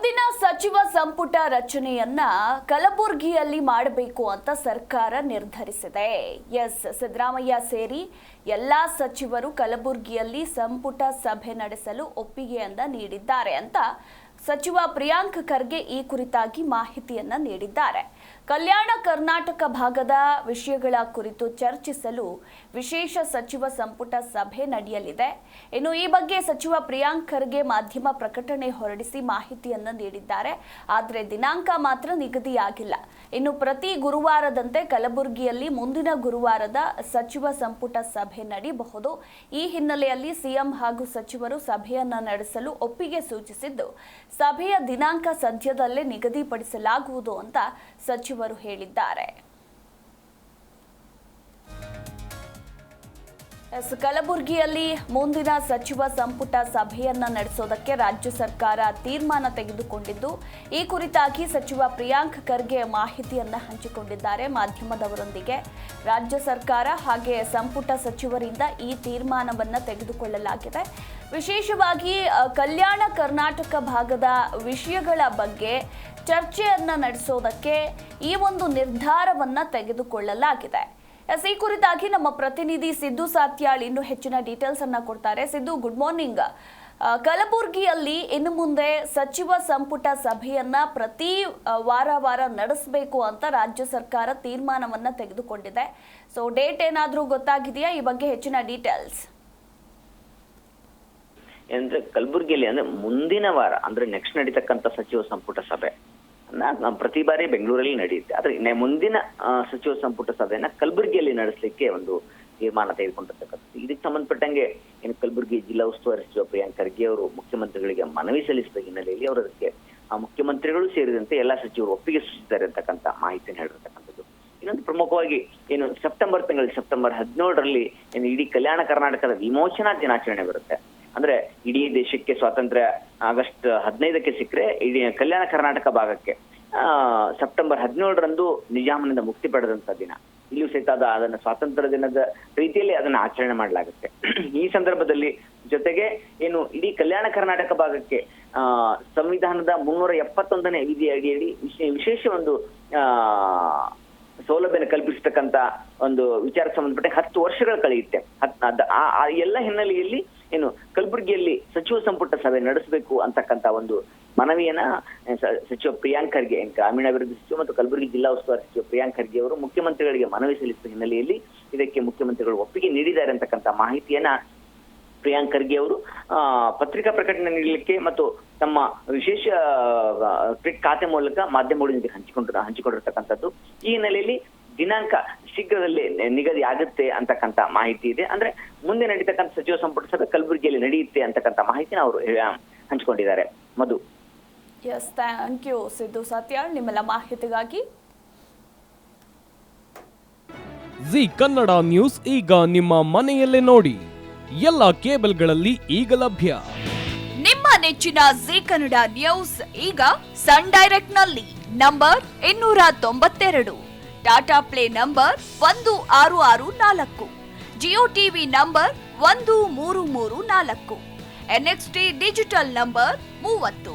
ಮುಂದಿನ ಸಚಿವ ಸಂಪುಟ ರಚನೆಯನ್ನ ಕಲಬುರಗಿಯಲ್ಲಿ ಮಾಡಬೇಕು ಅಂತ ಸರ್ಕಾರ ನಿರ್ಧರಿಸಿದೆ. ಎಸ್. ಸಿದ್ದರಾಮಯ್ಯ ಸೇರಿ ಎಲ್ಲಾ ಸಚಿವರು ಕಲಬುರಗಿಯಲ್ಲಿ ಸಂಪುಟ ಸಭೆ ನಡೆಸಲು ಒಪ್ಪಿಗೆಯನ್ನ ನೀಡಿದ್ದಾರೆ ಅಂತ ಸಚಿವ ಪ್ರಿಯಾಂಕ್ ಖರ್ಗೆ ಈ ಕುರಿತಾಗಿ ಮಾಹಿತಿಯನ್ನ ನೀಡಿದ್ದಾರೆ. ಕಲ್ಯಾಣ ಕರ್ನಾಟಕ ಭಾಗದ ವಿಷಯಗಳ ಕುರಿತು ಚರ್ಚಿಸಲು ವಿಶೇಷ ಸಚಿವ ಸಂಪುಟ ಸಭೆ ನಡೆಯಲಿದೆ. ಇನ್ನು ಈ ಬಗ್ಗೆ ಸಚಿವ ಪ್ರಿಯಾಂಕ್ ಖರ್ಗೆ ಮಾಧ್ಯಮ ಪ್ರಕಟಣೆ ಹೊರಡಿಸಿ ಮಾಹಿತಿಯನ್ನ ನೀಡಿದ್ದಾರೆ. ಆದರೆ ದಿನಾಂಕ ಮಾತ್ರ ನಿಗದಿಯಾಗಿಲ್ಲ. ಇನ್ನು ಪ್ರತಿ ಗುರುವಾರದಂತೆ ಕಲಬುರಗಿಯಲ್ಲಿ ಮುಂದಿನ ಗುರುವಾರದ ಸಚಿವ ಸಂಪುಟ ಸಭೆ ನಡೆಯಬಹುದು. ಈ ಹಿನ್ನೆಲೆಯಲ್ಲಿ ಸಿಎಂ ಹಾಗೂ ಸಚಿವರು ಸಭೆಯನ್ನ ನಡೆಸಲು ಒಪ್ಪಿಗೆ ಸೂಚಿಸಿದ್ದು ಸಭೆಯ ದಿನಾಂಕ ಸದ್ಯದಲ್ಲೇ ನಿಗದಿಪಡಿಸಲಾಗುವುದು ಅಂತ ಸಚಿವರು ಹೇಳಿದ್ದಾರೆ. ಎಸ್, ಕಲಬುರಗಿಯಲ್ಲಿ ಮುಂದಿನ ಸಚಿವ ಸಂಪುಟ ಸಭೆಯನ್ನ ನಡೆಸೋದಕ್ಕೆ ರಾಜ್ಯ ಸರ್ಕಾರ ತೀರ್ಮಾನ ತೆಗೆದುಕೊಂಡಿದ್ದು, ಈ ಕುರಿತಾಗಿ ಸಚಿವ ಪ್ರಿಯಾಂಕ್ ಖರ್ಗೆ ಮಾಹಿತಿಯನ್ನ ಹಂಚಿಕೊಂಡಿದ್ದಾರೆ ಮಾಧ್ಯಮದವರೊಂದಿಗೆ. ರಾಜ್ಯ ಸರ್ಕಾರ ಹಾಗೆ ಸಂಪುಟ ಸಚಿವರಿಂದ ಈ ತೀರ್ಮಾನವನ್ನ ತೆಗೆದುಕೊಳ್ಳಲಾಗಿದೆ. ವಿಶೇಷವಾಗಿ ಕಲ್ಯಾಣ ಕರ್ನಾಟಕ ಭಾಗದ ವಿಷಯಗಳ ಬಗ್ಗೆ ಚರ್ಚೆಯನ್ನ ನಡೆಸೋದಕ್ಕೆ ಈ ಒಂದು ನಿರ್ಧಾರವನ್ನ ತೆಗೆದುಕೊಳ್ಳಲಾಗಿದೆ. ಎಸ್, ಈ ಕುರಿತಾಗಿ ನಮ್ಮ ಪ್ರತಿನಿಧಿ ಸಿದ್ದು ಸಾತ್ಯಾಳ್ ಇನ್ನು ಹೆಚ್ಚಿನ ಡೀಟೇಲ್ಸ್ ಅನ್ನ ಕೊಡ್ತಾರೆ. ಸಿದ್ದು ಗುಡ್ ಮಾರ್ನಿಂಗ್ ಕಲಬುರಗಿಯಲ್ಲಿ ಇನ್ನು ಮುಂದೆ ಸಚಿವ ಸಂಪುಟ ಸಭೆಯನ್ನ ಪ್ರತಿ ವಾರ ವಾರ ನಡೆಸಬೇಕು ಅಂತ ರಾಜ್ಯ ಸರ್ಕಾರ ತೀರ್ಮಾನವನ್ನ ತೆಗೆದುಕೊಂಡಿದೆ. ಸೊ ಡೇಟ್ ಏನಾದರೂ ಗೊತ್ತಾಗಿದೆಯಾ? ಈ ಬಗ್ಗೆ ಹೆಚ್ಚಿನ ಡೀಟೇಲ್ಸ್ ಅಂದ್ರೆ ಕಲಬುರಗಿಯಲ್ಲಿ ಅಂದ್ರೆ ಮುಂದಿನ ವಾರ ಅಂದ್ರೆ ನೆಕ್ಸ್ಟ್ ನಡೀತಕ್ಕಂಥ ಸಚಿವ ಸಂಪುಟ ಸಭೆ ಪ್ರತಿ ಬಾರಿ ಬೆಂಗಳೂರಲ್ಲಿ ನಡೆಯುತ್ತೆ. ಆದ್ರೆ ಮುಂದಿನ ಸಚಿವ ಸಂಪುಟ ಸಭೆಯನ್ನ ಕಲಬುರಗಿಯಲ್ಲಿ ನಡೆಸಲಿಕ್ಕೆ ಒಂದು ತೀರ್ಮಾನ ತೆಗೆದುಕೊಂಡಿರ್ತಕ್ಕಂಥದ್ದು. ಇದಕ್ಕೆ ಸಂಬಂಧಪಟ್ಟಂಗೆ ಏನು ಕಲಬುರಗಿ ಜಿಲ್ಲಾ ಉಸ್ತುವಾರಿ ಸಚಿವ ಪ್ರಿಯಾಂಕ್ ಖರ್ಗೆ ಅವರು ಮುಖ್ಯಮಂತ್ರಿಗಳಿಗೆ ಮನವಿ ಸಲ್ಲಿಸಿದ ಹಿನ್ನೆಲೆಯಲ್ಲಿ ಅವರು ಅದಕ್ಕೆ, ಆ, ಮುಖ್ಯಮಂತ್ರಿಗಳು ಸೇರಿದಂತೆ ಎಲ್ಲಾ ಸಚಿವರು ಒಪ್ಪಿಗೆ ಸೂಚಿಸಿದ್ದಾರೆ ಅಂತಕ್ಕಂಥ ಮಾಹಿತಿಯನ್ನು ಹೇಳಿರ್ತಕ್ಕಂಥದ್ದು. ಇನ್ನೊಂದು ಪ್ರಮುಖವಾಗಿ ಏನು ಸೆಪ್ಟೆಂಬರ್ ತಿಂಗಳಲ್ಲಿ, ಸೆಪ್ಟೆಂಬರ್ ಹದಿನೇಳರಲ್ಲಿ ಏನು ಇಡೀ ಕಲ್ಯಾಣ ಕರ್ನಾಟಕದ ವಿಮೋಚನಾ ದಿನಾಚರಣೆ ಬರುತ್ತೆ. ಅಂದ್ರೆ ಇಡೀ ದೇಶಕ್ಕೆ ಸ್ವಾತಂತ್ರ್ಯ ಆಗಸ್ಟ್ ಹದಿನೈದಕ್ಕೆ ಸಿಕ್ಕರೆ ಇಡೀ ಕಲ್ಯಾಣ ಕರ್ನಾಟಕ ಭಾಗಕ್ಕೆ ಸೆಪ್ಟೆಂಬರ್ ಹದಿನೇಳರಂದು ನಿಜಾಮನಿಂದ ಮುಕ್ತಿ ಪಡೆದಂತ ದಿನ. ಇಲ್ಲೂ ಸಹಿತ ಅದ ಅದನ್ನ ಸ್ವಾತಂತ್ರ್ಯ ದಿನದ ರೀತಿಯಲ್ಲಿ ಅದನ್ನ ಆಚರಣೆ ಮಾಡಲಾಗುತ್ತೆ. ಈ ಸಂದರ್ಭದಲ್ಲಿ ಜೊತೆಗೆ ಏನು ಇಡೀ ಕಲ್ಯಾಣ ಕರ್ನಾಟಕ ಭಾಗಕ್ಕೆ, ಆ, ಸಂವಿಧಾನದ ಮುನ್ನೂರ ಎಪ್ಪತ್ತೊಂದನೇ ವಿಧಿ ಅಡಿಯಲ್ಲಿ ವಿಶೇ- ವಿಶೇಷ ಒಂದು, ಆ, ಸೌಲಭ್ಯನ ಕಲ್ಪಿಸತಕ್ಕಂತ ಒಂದು ವಿಚಾರಕ್ಕೆ ಸಂಬಂಧಪಟ್ಟ ಹತ್ತು ವರ್ಷಗಳು ಕಳೆಯುತ್ತೆ. ಆ ಎಲ್ಲ ಹಿನ್ನೆಲೆಯಲ್ಲಿ ಏನು ಕಲಬುರಗಿಯಲ್ಲಿ ಸಚಿವ ಸಂಪುಟ ಸಭೆ ನಡೆಸಬೇಕು ಅಂತಕ್ಕಂತ ಒಂದು ಮನವಿಯನ್ನ ಸಚಿವ ಪ್ರಿಯಾಂಕ್ ಖರ್ಗೆ ಗ್ರಾಮೀಣಾಭಿವೃದ್ಧಿ ಸಚಿವ ಮತ್ತು ಕಲಬುರಗಿ ಜಿಲ್ಲಾ ಉಸ್ತುವಾರಿ ಸಚಿವ ಪ್ರಿಯಾಂಕ್ ಖರ್ಗೆ ಅವರು ಮುಖ್ಯಮಂತ್ರಿಗಳಿಗೆ ಮನವಿ ಸಲ್ಲಿಸಿದ ಹಿನ್ನೆಲೆಯಲ್ಲಿ ಇದಕ್ಕೆ ಮುಖ್ಯಮಂತ್ರಿಗಳು ಒಪ್ಪಿಗೆ ನೀಡಿದ್ದಾರೆ ಅಂತಕ್ಕಂತ ಮಾಹಿತಿಯನ್ನ ಪ್ರಿಯಾಂಕ್ ಖರ್ಗೆ ಅವರು ಪತ್ರಿಕಾ ಪ್ರಕಟಣೆ ನೀಡಲಿಕ್ಕೆ ಮತ್ತು ತಮ್ಮ ವಿಶೇಷ ಟ್ವಿಟ್ ಖಾತೆ ಮೂಲಕ ಮಾಧ್ಯಮಗಳೊಂದಿಗೆ ಹಂಚಿಕೊಂಡು, ಹಂಚಿಕೊಂಡಿರ್ತಕ್ಕಂಥದ್ದು. ಈ ಹಿನ್ನೆಲೆಯಲ್ಲಿ ದಿನಾಂಕ ಶೀಘ್ರದಲ್ಲೇ ನಿಗದಿ ಆಗುತ್ತೆ ಅಂತಕ್ಕಂಥ ಮಾಹಿತಿ ಇದೆ. ಅಂದ್ರೆ ಮುಂದೆ ನಡೀತಕ್ಕಂಥ ಸಚಿವ ಸಂಪುಟ ಸಭೆ ಕಲಬುರಗಿಯಲ್ಲಿ ನಡೆಯುತ್ತೆ ಅಂತಕ್ಕಂಥ ಮಾಹಿತಿನ ಅವರು ಹಂಚಿಕೊಂಡಿದ್ದಾರೆ. Madhu. Yes thank you Siddu Satyal ನಿಮ್ಮೆಲ್ಲ ಮಾಹಿತಿಗಾಗಿ. ಜಿ ಕನ್ನಡ ನ್ಯೂಸ್ ಈಗ ನಿಮ್ಮ ಮನೆಯಲ್ಲೇ ನೋಡಿ. ಎಲ್ಲ ಕೇಬಲ್ಗಳಲ್ಲಿ ಈಗ ಲಭ್ಯ. ನಿಮ್ಮ ನೆಚ್ಚಿನ ಜಿ ಕನ್ನಡ ನ್ಯೂಸ್ ಈಗ ಸನ್ ಡೈರೆಕ್ಟ್ನಲ್ಲಿ ನಂಬರ್ ಇನ್ನೂರ ತೊಂಬತ್ತೆರಡು ಟಾಟಾ ಪ್ಲೇ ನಂಬರ್ ಒಂದು ಆರು ಆರು ನಾಲ್ಕು. ಜಿಯೋ ಟಿವಿ ನಂಬರ್ ಒಂದು ಮೂರು ಮೂರು ನಾಲ್ಕು. ಎನ್ಎಕ್ಸ್ಟಿ ಡಿಜಿಟಲ್ ನಂಬರ್ ಮೂವತ್ತು.